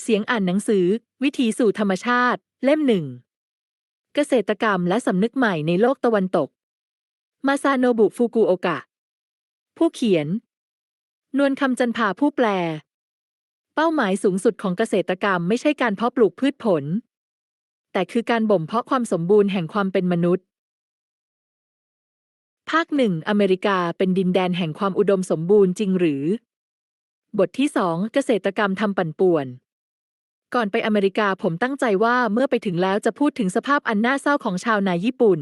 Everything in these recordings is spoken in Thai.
เสียงอ่านหนังสือ วิถีสู่ธรรมชาติ เล่มหนึ่ง เกษตรกรรมและสำนึกใหม่ในโลกตะวันตก มาซาโนบุฟุกุโอกะ ผู้เขียน นวลคำจันพาผู้แปล เป้าหมายสูงสุดของเกษตรกรรมไม่ใช่การเพาะปลูกพืชผล แต่คือการบ่มเพาะความสมบูรณ์แห่งความเป็นมนุษย์ ภาคหนึ่งอเมริกาเป็นดินแดนแห่งความอุดมสมบูรณ์จริงหรือ บทที่สองเกษตรกรรมทำปั่นป่วน ก่อนไปอเมริกาผมตั้งใจว่าเมื่อไปถึงแล้วจะพูดถึงสภาพอันน่าเศร้าของชาวนาญี่ปุ่น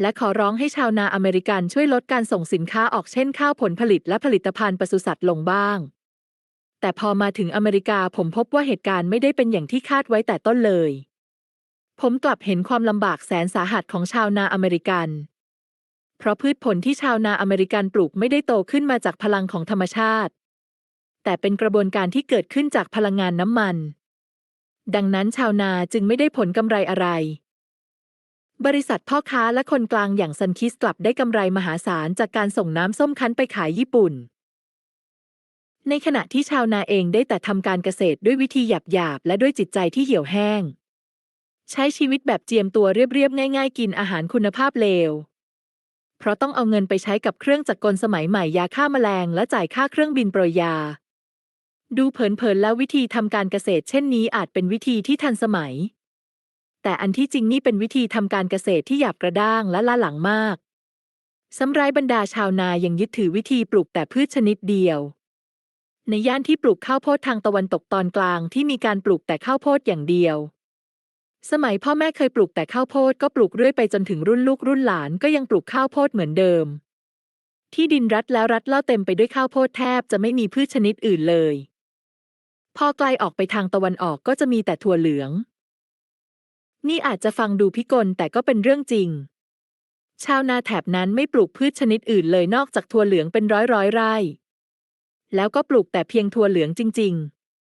และขอร้องให้ชาวนาอเมริกันช่วยลดการส่งสินค้าออกเช่นข้าวผลผลิตและผลิตภัณฑ์ปศุสัตว์ลงบ้าง แต่พอมาถึงอเมริกาผมพบว่าเหตุการณ์ไม่ได้เป็นอย่างที่คาดไว้แต่ต้นเลย ผมกลับเห็นความลำบากแสนสาหัสของชาวนาอเมริกัน เพราะพืชผลที่ชาวนาอเมริกันปลูกไม่ได้โตขึ้นมาจากพลังของธรรมชาติ แต่เป็นกระบวนการที่เกิดขึ้นจากพลังงานน้ำมัน ดังนั้นชาวนาจึงไม่ได้ผลกำไรอะไร บริษัทพ่อค้าและคนกลางอย่างซันคิสกลับได้กำไรมหาศาลจากการส่งน้ำส้มคั้นไปขายญี่ปุ่น ในขณะที่ชาวนาเองได้แต่ทำการเกษตรด้วยวิธีหยาบๆและด้วยจิตใจที่เหี่ยวแห้ง ใช้ชีวิตแบบเจียมตัวเรียบๆง่าย ๆ กินอาหารคุณภาพเลวเพราะต้องเอาเงินไปใช้กับเครื่องจักรกลสมัยใหม่ยาฆ่าแมลงและจ่ายค่าเครื่องบินโปรยยา ดูเผินๆแล้ววิธีทำการเกษตรเช่นนี้อาจเป็นวิธีที่ทันสมัย แต่อันที่จริงนี่เป็นวิธีทำการเกษตรที่หยาบกระด้างและล้าหลังมากสำหรับบรรดาชาวนายังยึดถือวิธีปลูกแต่พืชชนิดเดียว ในย่านที่ปลูกข้าวโพดทางตะวันตกตอนกลางที่มีการปลูกแต่ข้าวโพดอย่างเดียว สมัยพ่อแม่เคยปลูกแต่ข้าวโพดก็ปลูกเรื่อยไปจนถึงรุ่นลูกรุ่นหลานก็ยังปลูกข้าวโพดเหมือนเดิม ที่ดินรัดแล้วรัดเล่าเต็มไปด้วยข้าวโพดแทบจะไม่มีพืชชนิดอื่นเลย พอไกลออกไปทางตะวันออกก็จะมีแต่ถั่วเหลือง นี่อาจจะฟังดูพิกลแต่ก็เป็นเรื่องจริง ชาวนาแถบนั้นไม่ปลูกพืชชนิดอื่นเลยนอกจากถั่วเหลืองเป็นร้อยร้อยไร่ แล้วก็ปลูกแต่เพียงถั่วเหลืองจริง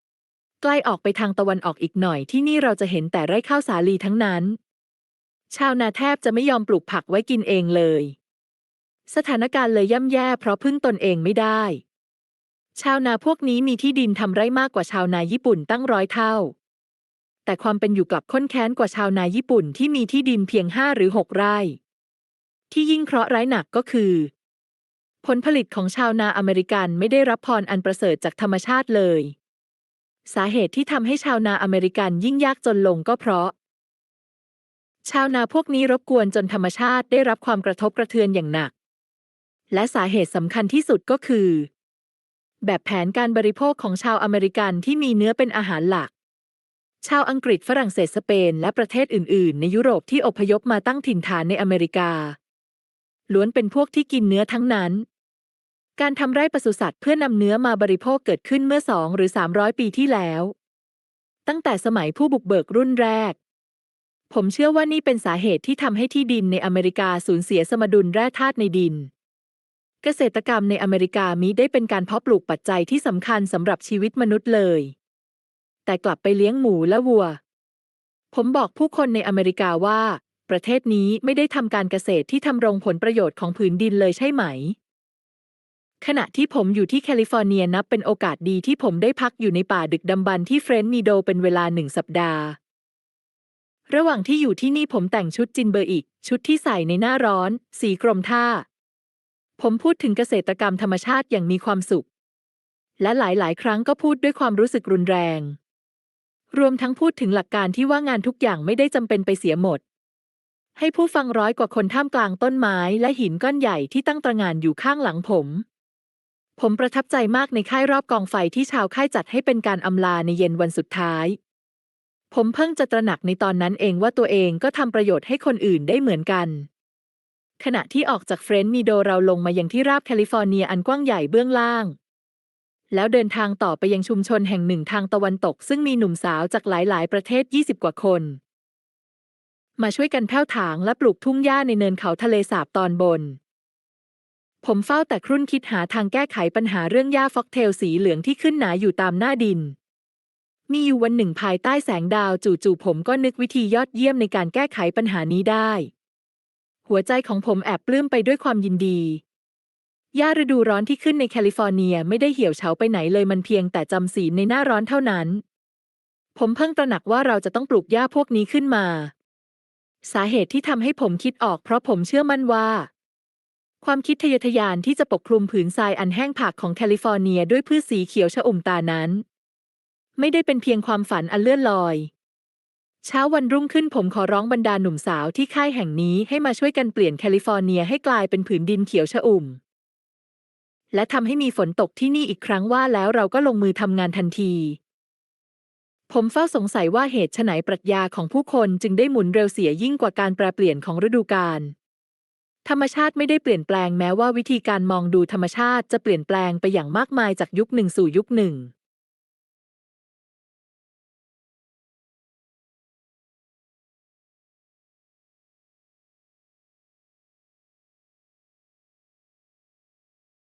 ๆ ใกล้ออกไปทางตะวันออกอีกหน่อยที่นี่เราจะเห็นแต่ไร่ข้าวสาลีทั้งนั้น ชาวนาแทบจะไม่ยอมปลูกผักไว้กินเองเลย สถานการณ์เลยย่ำแย่เพราะพึ่งตนเองไม่ได้ ชาวนาพวกนี้มีที่ดินทำไร่มากกว่าชาวนาญี่ปุ่นตั้งร้อยเท่า แต่ความเป็นอยู่กลับค้นแค้นกว่าชาวนาญี่ปุ่นที่มีที่ดินเพียงห้าหรือหกไร่ ที่ยิ่งเคราะห์ร้ายหนักก็คือ ผลผลิตของชาวนาอเมริกันไม่ได้รับพรอันประเสริฐจากธรรมชาติเลย สาเหตุที่ทำให้ชาวนาอเมริกันยิ่งยากจนลงก็เพราะ ชาวนาพวกนี้รบกวนจนธรรมชาติได้รับความกระทบกระเทือนอย่างหนัก และสาเหตุสำคัญที่สุดก็คือ แบบแผนการบริโภคของชาวอเมริกันที่มีเนื้อเป็นอาหารหลัก ชาวอังกฤษฝรั่งเศสสเปน และประเทศอื่น ๆ ในยุโรปที่อพยพมาตั้งถิ่นฐานในอเมริกา ล้วนเป็นพวกที่กินเนื้อทั้งนั้น การทำไร่ปศุสัตว์เพื่อนำเนื้อมาบริโภคเกิดขึ้นเมื่อสองหรือสามร้อยปีที่แล้ว ตั้งแต่สมัยผู้บุกเบิกรุ่นแรก ผมเชื่อว่านี่เป็นสาเหตุที่ทำให้ที่ดินในอเมริกาสูญเสียสมดุลแร่ธาตุในดิน เกษตรกรรมในอเมริกามิได้เป็นการเพาะปลูกปัจจัยที่สำคัญสำหรับชีวิตมนุษย์เลย แต่กลับไปเลี้ยงหมูและวัว ผมบอกผู้คนในอเมริกาว่า ประเทศนี้ไม่ได้ทำการเกษตรที่ทำรงผลประโยชน์ของผืนดินเลยใช่ไหม ขณะที่ผมอยู่ที่แคลิฟอร์เนียนับเป็นโอกาสดีที่ผมได้พักอยู่ในป่าดึกดำบรรที่เฟรนด์มีโดเป็นเวลาหนึ่งสัปดาห์ ระหว่างที่อยู่ที่นี่ผมแต่งชุดจินเบอร์อีก ชุดที่ใส่ในหน้าร้อน สีกรมท่า ผมพูดถึงเกษตรกรรมธรรมชาติอย่างมีความสุข และหลาย ๆ ครั้งก็พูดด้วยความรู้สึกรุนแรง รวมทั้งพูดถึงหลักการที่ว่างานทุกอย่างไม่ได้จำเป็นไปเสียหมด ให้ผู้ฟังร้อยกว่าคนท่ามกลางต้นไม้และหินก้อนใหญ่ที่ตั้งตระหง่านอยู่ข้างหลังผม ผมประทับใจมากในค่ายรอบกองไฟที่ชาวค่ายจัดให้เป็นการอำลาในเย็นวันสุดท้าย ผมเพิ่งจะตระหนักในตอนนั้นเองว่าตัวเองก็ทำประโยชน์ให้คนอื่นได้เหมือนกัน ขณะที่ออกจากเฟรนด์มีโดเราลงมายังที่ราบแคลิฟอร์เนียอันกว้างใหญ่เบื้องล่าง แล้วเดินทางต่อไปยังชุมชนแห่งหนึ่งทางตะวันตก ซึ่งมีหนุ่มสาวจากหลาย ๆ ประเทศ 20 กว่าคน มาช่วยกันแผ้วถางและปลูกทุ่งหญ้าในเนินเขาทะเลสาบตอนบน ผมเฝ้าแต่ครุ่นคิดหาทางแก้ไขปัญหาเรื่องหญ้าฟอกเทลสีเหลืองที่ขึ้นหนาอยู่ตามหน้าดินมีอยู่วันหนึ่งภายใต้แสงดาวจู่ๆผมก็นึกวิธียอดเยี่ยมในการแก้ไขปัญหานี้ได้ หัวใจของผมแอบปลื้มไปด้วยความยินดีหญ้าฤดูร้อนที่ขึ้นในแคลิฟอร์เนียไม่ได้เหี่ยวเฉาไปไหนเลยมันเพียงแต่จำศีลในหน้าร้อนเท่านั้น ผมเพิ่งตระหนักว่าเราจะต้องปลูกหญ้าพวกนี้ขึ้นมา สาเหตุที่ทำให้ผมคิดออกเพราะผมเชื่อมั่นว่า ความคิดทะเยอทะยานที่จะปกคลุมผืนทรายอันแห้งผากของแคลิฟอร์เนียด้วยพืชสีเขียวชอุ่มตานั้น ไม่ได้เป็นเพียงความฝันอันเลื่อนลอย เช้าวันรุ่งขึ้นผมขอร้องบรรดาหนุ่มสาวที่ค่ายแห่งนี้ให้มาช่วยกันเปลี่ยนแคลิฟอร์เนียให้กลายเป็นผืนดินเขียวชอุ่ม และทำให้มีฝนตกที่นี่อีกครั้งว่าแล้วเราก็ลงมือทำงานทันที ผมเฝ้าสงสัยว่าเหตุไฉนปรัชญาของผู้คนจึงได้หมุนเร็วเสียยิ่งกว่าการแปรเปลี่ยนของฤดูกาลธรรมชาติไม่ได้เปลี่ยนแปลงแม้ว่าวิธีการมองดูธรรมชาติจะเปลี่ยนแปลงไปอย่างมากมายจากยุคหนึ่งสู่ยุคหนึ่ง